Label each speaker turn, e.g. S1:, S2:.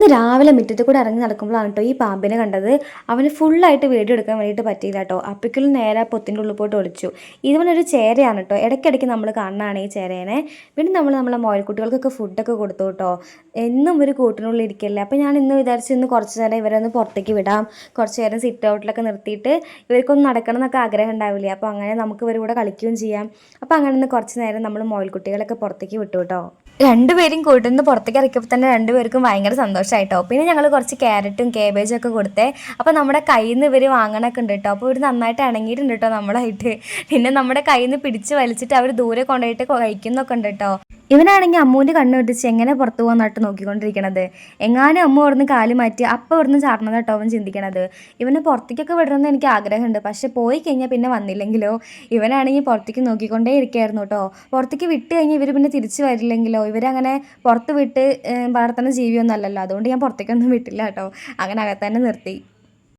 S1: ഇന്ന് രാവിലെ മുറ്റത്ത് കൂടെ ഇറങ്ങി നടക്കുമ്പോഴാണ് കേട്ടോ ഈ പാമ്പിനെ കണ്ടത്. അവന് ഫുള്ളായിട്ട് എടുക്കാൻ വേണ്ടിയിട്ട് പറ്റിയില്ല കേട്ടോ. അപ്പിക്കലും നേരെ പൊത്തിന്റെ ഉള്ളിൽ പോയിട്ട് ഒളിച്ചു. ഇതുപോലൊരു ചേരയാണ് കേട്ടോ. ഇടയ്ക്കിടയ്ക്ക് നമ്മൾ കാണാണ് ഈ ചേരേനെ. പിന്നെ നമ്മൾ നമ്മളെ മോയൽക്കുട്ടികൾക്കൊക്കെ ഫുഡൊക്കെ കൊടുത്തു കേട്ടോ. എന്നും ഒരു കൂട്ടിനുള്ളിൽ ഇരിക്കല്ലേ? അപ്പോൾ ഞാൻ ഇന്ന് വിചാരിച്ചു ഇന്ന് കുറച്ച് നേരം ഇവരൊന്ന് പുറത്തേക്ക് വിടാം. കുറച്ച് നേരം സിറ്റ് ഔട്ടിലൊക്കെ നിർത്തിയിട്ട് ഇവർക്കൊന്ന് നടക്കണം എന്നൊക്കെ ആഗ്രഹം ഉണ്ടാവില്ലേ? അപ്പോൾ അങ്ങനെ നമുക്ക് ഇവരുടെ കളിക്കുകയും ചെയ്യാം. അപ്പോൾ അങ്ങനെ ഒന്ന് കുറച്ച് നേരം നമ്മൾ മോയൽക്കുട്ടികളൊക്കെ പുറത്തേക്ക് വിട്ടു കേട്ടോ. രണ്ടുപേരും കൂട്ടിൽ നിന്ന് പുറത്തേക്ക് ഇറക്കിയപ്പോൾ തന്നെ രണ്ടുപേർക്കും ഭയങ്കര സന്തോഷമായിട്ടോ പിന്നെ ഞങ്ങൾ കുറച്ച് ക്യാരറ്റും കേബേജും ഒക്കെ കൊടുത്തേ. അപ്പോൾ നമ്മുടെ കയ്യിൽ നിന്ന് ഇവർ വാങ്ങണൊക്കെ ഉണ്ട് കേട്ടോ അപ്പോൾ ഇവർ നന്നായിട്ട് ഇണങ്ങിയിട്ടുണ്ട് കേട്ടോ നമ്മളായിട്ട്. പിന്നെ നമ്മുടെ കയ്യിൽ നിന്ന് പിടിച്ച് വലിച്ചിട്ട് അവർ ദൂരെ കൊണ്ടുപോയിട്ട് കഴിക്കുന്നൊക്കെ ഉണ്ട് കേട്ടോ ഇവനാണെങ്കിൽ അമ്മുവിന്റെ കണ്ണ് വെട്ടിച്ച് എങ്ങനെ പുറത്തു പോകാന്നായിട്ട് നോക്കിക്കൊണ്ടിരിക്കണത്? എങ്ങാനും അമ്മ ഇവിടുന്ന് കാൽ മാറ്റി അപ്പം ഇവിടുന്ന് ചാടണം കേട്ടോ അവൻ ചിന്തിക്കണത്. ഇവനെ പുറത്തേക്കൊക്കെ വിടണമെന്ന് എനിക്ക് ആഗ്രഹമുണ്ട്. പക്ഷെ പോയി കഴിഞ്ഞാൽ പിന്നെ വന്നില്ലെങ്കിലോ? ഇവനാണെങ്കിൽ പുറത്തേക്ക് നോക്കിക്കൊണ്ടേ ഇരിക്കുകയായിരുന്നു കേട്ടോ. പുറത്തേക്ക് വിട്ട് കഴിഞ്ഞാൽ ഇവർ പിന്നെ തിരിച്ചു വരില്ലെങ്കിലോ? ഇവരങ്ങനെ പുറത്ത് വിട്ട് വളർത്തുന്ന ജീവിയൊന്നും അല്ലല്ലോ. അതുകൊണ്ട് ഞാൻ പുറത്തേക്കൊന്നും വിട്ടില്ല കേട്ടോ. അങ്ങനെ അകത്തന്നെ നിർത്തി.